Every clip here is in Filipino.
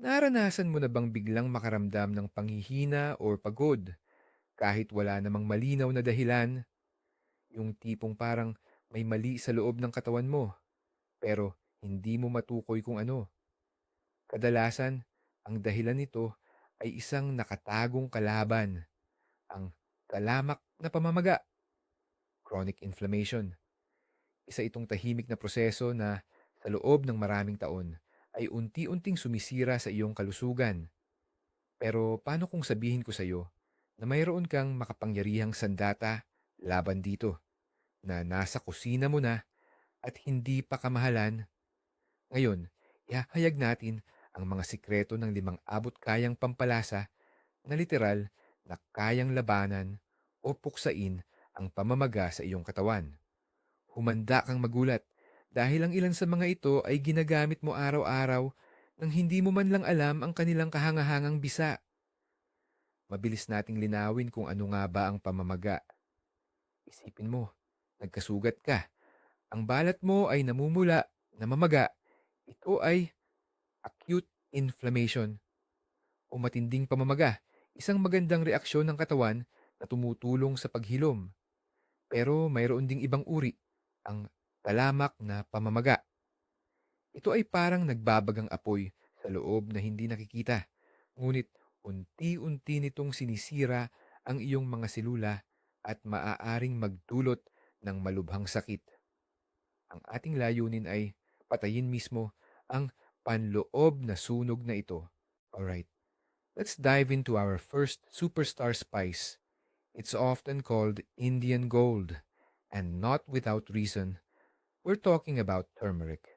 Naranasan mo na bang biglang makaramdam ng panghihina or pagod kahit wala namang malinaw na dahilan? Yung tipong parang may mali sa loob ng katawan mo pero hindi mo matukoy kung ano. Kadalasan, ang dahilan nito ay isang nakatagong kalaban, ang talamak na pamamaga, chronic inflammation. Isa itong tahimik na proseso na sa loob ng maraming taon ay unti-unting sumisira sa iyong kalusugan. Pero paano kung sabihin ko sa iyo na mayroon kang makapangyarihang sandata laban dito na nasa kusina mo na at hindi pa kamahalan? Ngayon, ihahayag natin ang mga sikreto ng limang abot kayang pampalasa na literal na kayang labanan o puksain ang pamamaga sa iyong katawan. Humanda kang magulat dahil ang ilan sa mga ito ay ginagamit mo araw-araw nang hindi mo man lang alam ang kanilang kahangahangang bisa. Mabilis nating linawin kung ano nga ba ang pamamaga. Isipin mo, nagkasugat ka. Ang balat mo ay namumula, namamaga. Ito ay acute inflammation o matinding pamamaga, isang magandang reaksyon ng katawan na tumutulong sa paghilom. Pero mayroon ding ibang uri, ang talamak na pamamaga. Ito ay parang nagbabagang apoy sa loob na hindi nakikita, ngunit unti-unti nitong sinisira ang iyong mga selula at maaaring magdulot ng malubhang sakit. Ang ating layunin ay patayin mismo ang panloob na sunog na ito. Alright, let's dive into our first superstar spice. It's often called Indian gold, and not without reason. We're talking about turmeric.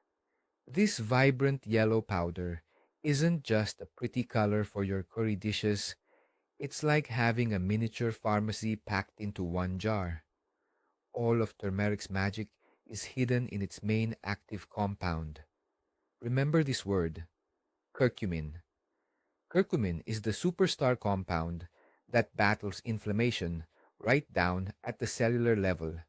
This vibrant yellow powder isn't just a pretty color for your curry dishes, it's like having a miniature pharmacy packed into one jar. All of turmeric's magic is hidden in its main active compound. Remember this word, curcumin. Curcumin is the superstar compound that battles inflammation right down at the cellular level.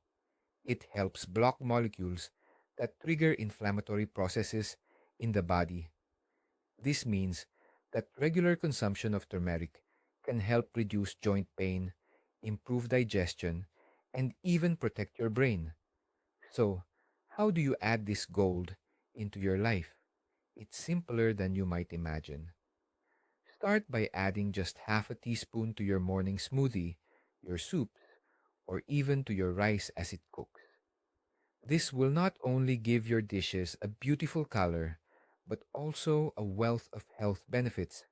It helps block molecules that trigger inflammatory processes in the body. This means that regular consumption of turmeric can help reduce joint pain, improve digestion, and even protect your brain. So, how do you add this gold into your life? It's simpler than you might imagine. Start by adding just half a teaspoon to your morning smoothie, your soups, or even to your rice as it cooks. This will not only give your dishes a beautiful color, but also a wealth of health benefits.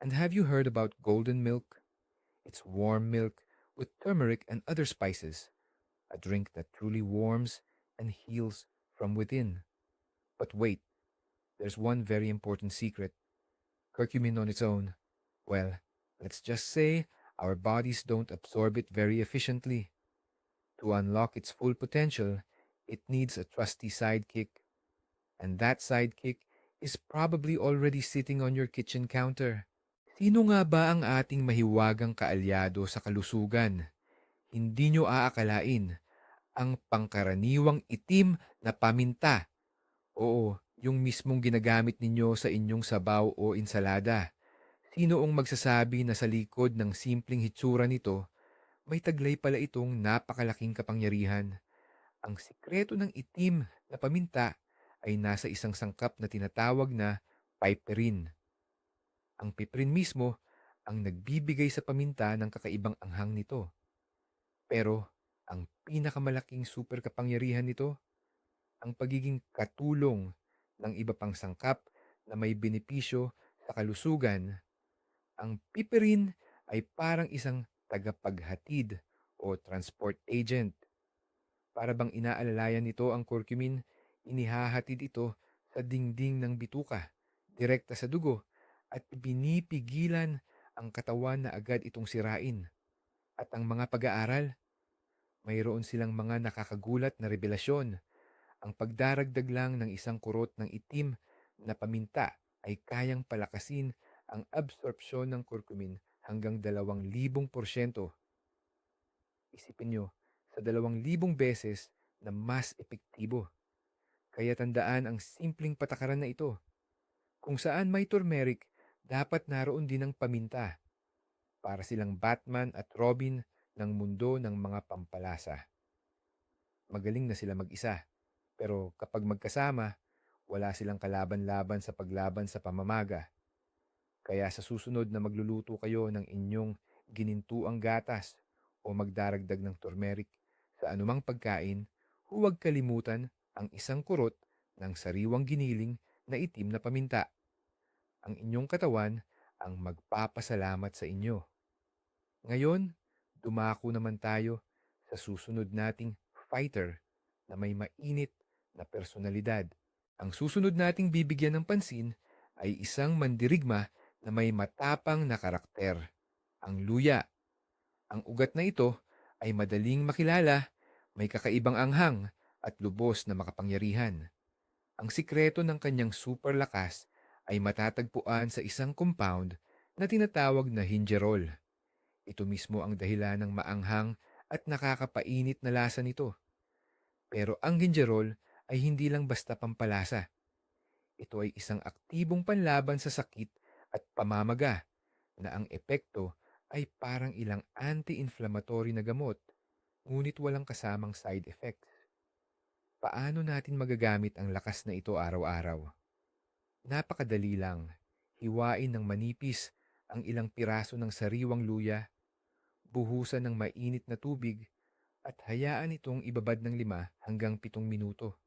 And have you heard about golden milk? It's warm milk with turmeric and other spices, a drink that truly warms and heals from within. But wait, there's one very important secret. Curcumin on its own, well, let's just say our bodies don't absorb it very efficiently. To unlock its full potential, it needs a trusty sidekick. And that sidekick is probably already sitting on your kitchen counter. Sino nga ba ang ating mahiwagang kaalyado sa kalusugan? Hindi nyo aakalain ang pangkaraniwang itim na paminta. Oo, yung mismong ginagamit ninyo sa inyong sabaw o insalada. Sino magsasabi na sa likod ng simpleng hitsura nito, may taglay pala itong napakalaking kapangyarihan. Ang sikreto ng itim na paminta ay nasa isang sangkap na tinatawag na piperin. Ang piperin mismo ang nagbibigay sa paminta ng kakaibang anghang nito. Pero ang pinakamalaking super kapangyarihan nito, ang pagiging katulong ng iba pang sangkap na may benepisyo sa kalusugan. Ang piperin ay parang isang tagapaghatid o transport agent. Para bang inaalalayan nito ang curcumin, inihahatid ito sa dingding ng bituka, direkta sa dugo, at binipigilan ang katawan na agad itong sirain. At ang mga pag-aaral, mayroon silang mga nakakagulat na revelasyon. Ang pagdaragdag lang ng isang kurot ng itim na paminta ay kayang palakasin ang absorpsyon ng curcumin hanggang 2,000%. Isipin nyo, sa 2,000 beses na mas epektibo. Kaya tandaan ang simpleng patakaran na ito. Kung saan may turmeric, dapat naroon din ang paminta para silang Batman at Robin ng mundo ng mga pampalasa. Magaling na sila mag-isa, pero kapag magkasama, wala silang kalaban-laban sa paglaban sa pamamaga. Kaya sa susunod na magluluto kayo ng inyong ginintuang gatas o magdaragdag ng turmeric sa anumang pagkain, huwag kalimutan ang isang kurot ng sariwang giniling na itim na paminta. Ang inyong katawan ang magpapasalamat sa inyo. Ngayon, dumako naman tayo sa susunod nating fighter na may mainit na personalidad. Ang susunod nating bibigyan ng pansin ay isang mandirigma na may matapang na karakter, ang luya. Ang ugat na ito ay madaling makilala, may kakaibang anghang at lubos na makapangyarihan. Ang sikreto ng kanyang super lakas ay matatagpuan sa isang compound na tinatawag na hingerol. Ito mismo ang dahilan ng maanghang at nakakapainit na lasa nito. Pero ang gingerol ay hindi lang basta pampalasa. Ito ay isang aktibong panlaban sa sakit at pamamaga na ang epekto ay parang ilang anti-inflammatory na gamot ngunit walang kasamang side effects. Paano natin magagamit ang lakas na ito araw-araw? Napakadali lang. Hiwain ng manipis ang ilang piraso ng sariwang luya, buhusan ng mainit na tubig, at hayaan itong ibabad ng lima hanggang pitong minuto.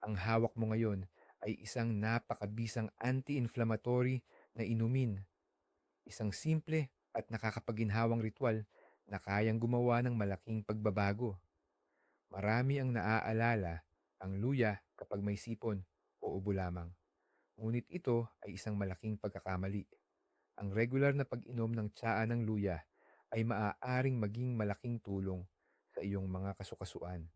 Ang hawak mo ngayon ay isang napakabisang anti-inflammatory na inumin. Isang simple at nakakapaginhawang ritual na kayang gumawa ng malaking pagbabago. Marami ang naaalala ang luya kapag may sipon o ubo lamang. Ngunit ito ay isang malaking pagkakamali. Ang regular na pag-inom ng tsaa ng luya ay maaaring maging malaking tulong sa iyong mga kasukasuan.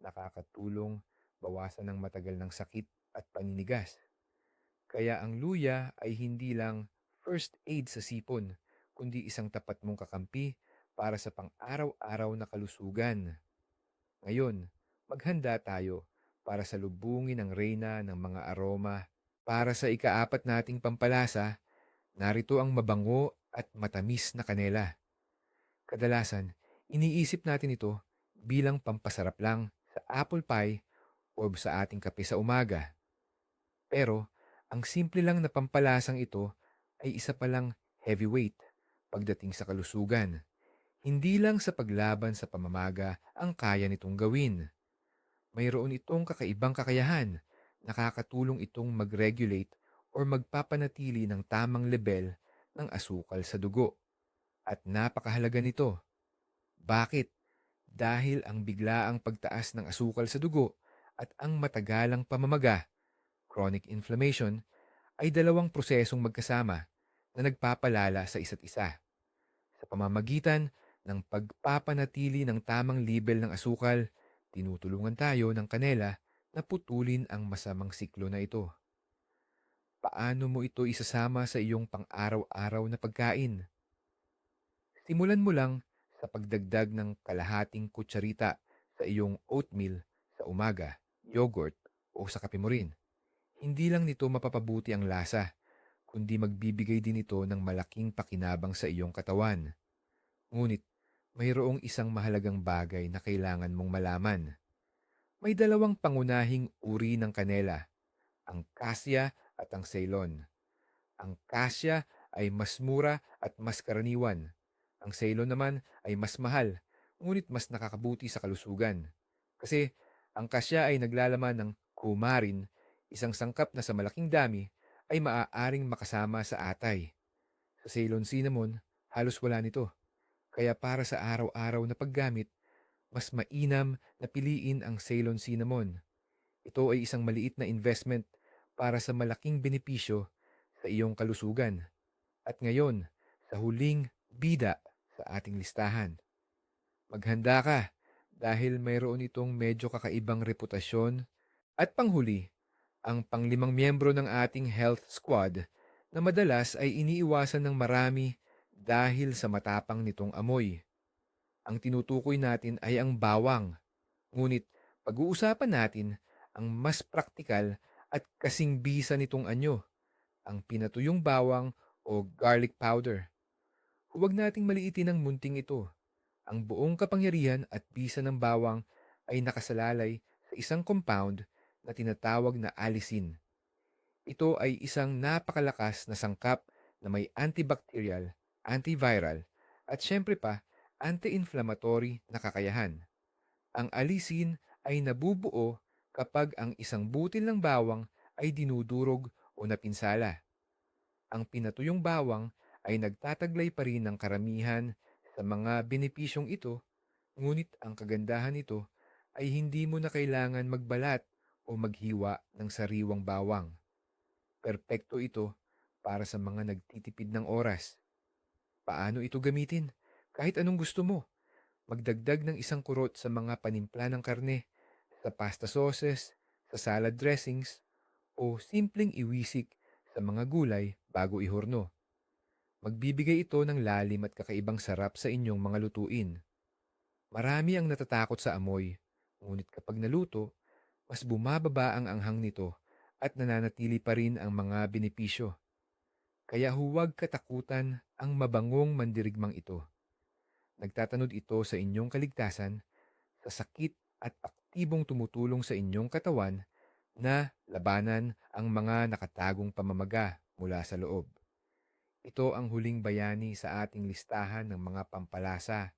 Nakakatulong bawasan ng matagal ng sakit at paninigas. Kaya ang luya ay hindi lang first aid sa sipon, kundi isang tapat mong kakampi para sa pang-araw-araw na kalusugan. Ngayon, maghanda tayo para sa lubungin ng reyna ng mga aroma. Para sa ikaapat nating pampalasa, narito ang mabango at matamis na kanela. Kadalasan, iniisip natin ito bilang pampasarap lang sa apple pie o sa ating kape sa umaga. Pero, ang simple lang na pampalasang ito ay isa palang heavyweight pagdating sa kalusugan. Hindi lang sa paglaban sa pamamaga ang kaya nitong gawin. Mayroon itong kakaibang kakayahan. Nakakatulong itong mag-regulate or magpapanatili ng tamang level ng asukal sa dugo. At napakahalaga nito. Bakit? Dahil ang biglaang pagtaas ng asukal sa dugo at ang matagalang pamamaga, chronic inflammation, ay dalawang prosesong magkasama na nagpapalala sa isa't isa. Sa pamamagitan ng pagpapanatili ng tamang level ng asukal, tinutulungan tayo ng kanela na putulin ang masamang siklo na ito. Paano mo ito isasama sa iyong pang-araw-araw na pagkain? Simulan mo lang sa pagdagdag ng kalahating kutsarita sa iyong oatmeal sa umaga, yogurt o sa kape mo rin. Hindi lang nito mapapabuti ang lasa, kundi magbibigay din ito ng malaking pakinabang sa iyong katawan. Ngunit mayroong isang mahalagang bagay na kailangan mong malaman. May dalawang pangunahing uri ng kanela, ang kasya at ang Ceylon. Ang kasya ay mas mura at mas karaniwan. Ang Ceylon naman ay mas mahal, ngunit mas nakakabuti sa kalusugan. Kasi ang kasya ay naglalaman ng kumarin, isang sangkap na sa malaking dami ay maaaring makasama sa atay. Sa Ceylon cinnamon, halos wala nito. Kaya para sa araw-araw na paggamit, mas mainam na piliin ang Ceylon cinnamon. Ito ay isang maliit na investment para sa malaking benepisyo sa iyong kalusugan. At ngayon, sa huling bida sa ating listahan. Maghanda ka dahil mayroon itong medyo kakaibang reputasyon. At panghuli, ang panglimang miyembro ng ating health squad na madalas ay iniiwasan ng marami dahil sa matapang nitong amoy. Ang tinutukoy natin ay ang bawang. Ngunit pag-uusapan natin ang mas praktikal at kasing bisa nitong anyo, ang pinatuyong bawang o garlic powder. Huwag nating maliitin ang munting ito. Ang buong kapangyarihan at bisa ng bawang ay nakasalalay sa isang compound na tinatawag na alisin. Ito ay isang napakalakas na sangkap na may antibacterial, antiviral, at syempre pa, anti-inflammatory na kakayahan. Ang alisin ay nabubuo kapag ang isang butil ng bawang ay dinudurog o napinsala. Ang pinatuyong bawang ay nagtataglay pa rin ng karamihan sa mga benepisyong ito, ngunit ang kagandahan nito ay hindi mo na kailangan magbalat o maghiwa ng sariwang bawang. Perpekto ito para sa mga nagtitipid ng oras. Paano ito gamitin? Kahit anong gusto mo. Magdagdag ng isang kurot sa mga panimpla ng karne, sa pasta sauces, sa salad dressings, o simpleng iwisik sa mga gulay bago ihorno. Magbibigay ito ng lalim at kakaibang sarap sa inyong mga lutuin. Marami ang natatakot sa amoy, ngunit kapag naluto, mas bumababa ang anghang nito at nananatili pa rin ang mga benepisyo. Kaya huwag katakutan ang mabangong mandirigmang ito. Nagtatanod ito sa inyong kaligtasan, sa sakit at aktibong tumutulong sa inyong katawan na labanan ang mga nakatagong pamamaga mula sa loob. Ito ang huling bayani sa ating listahan ng mga pampalasa,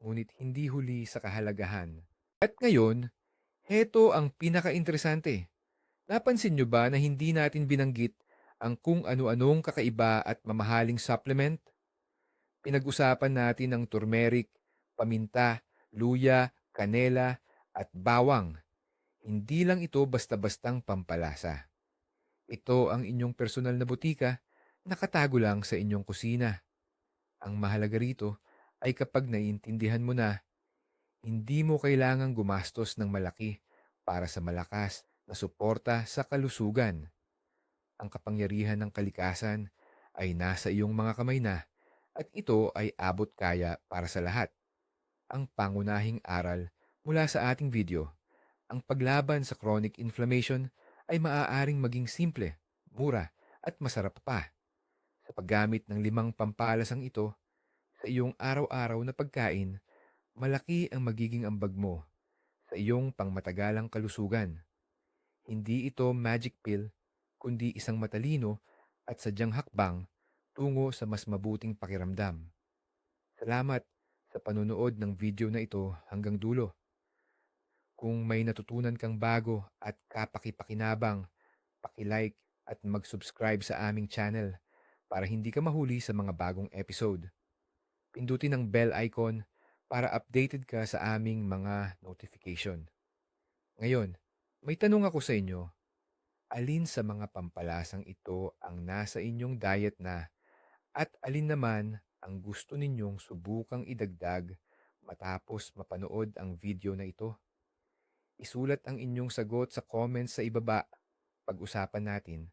ngunit hindi huli sa kahalagahan. At ngayon, heto ang pinaka-interesante. Napansin nyo ba na hindi natin binanggit ang kung ano-anong kakaiba at mamahaling supplement? Pinag-usapan natin ang turmeric, paminta, luya, kanela, at bawang. Hindi lang ito basta-bastang pampalasa. Ito ang inyong personal na butika, nakatago lang sa inyong kusina. Ang mahalaga rito ay kapag naiintindihan mo na, hindi mo kailangang gumastos ng malaki para sa malakas na suporta sa kalusugan. Ang kapangyarihan ng kalikasan ay nasa iyong mga kamay na at ito ay abot kaya para sa lahat. Ang pangunahing aral mula sa ating video, ang paglaban sa chronic inflammation ay maaaring maging simple, mura at masarap pa. Sa paggamit ng limang pampalasang ito sa iyong araw-araw na pagkain, malaki ang magiging ambag mo sa iyong pangmatagalang kalusugan. Hindi ito magic pill, kundi isang matalino at sadyang hakbang tungo sa mas mabuting pakiramdam. Salamat sa panunood ng video na ito hanggang dulo. Kung may natutunan kang bago at kapakipakinabang, pakilike at mag-subscribe sa aming channel para hindi ka mahuli sa mga bagong episode. Pindutin ang bell icon para updated ka sa aming mga notification. Ngayon, may tanong ako sa inyo. Alin sa mga pampalasang ito ang nasa inyong diet na at alin naman ang gusto ninyong subukang idagdag matapos mapanood ang video na ito? Isulat ang inyong sagot sa comments sa ibaba. Pag-usapan natin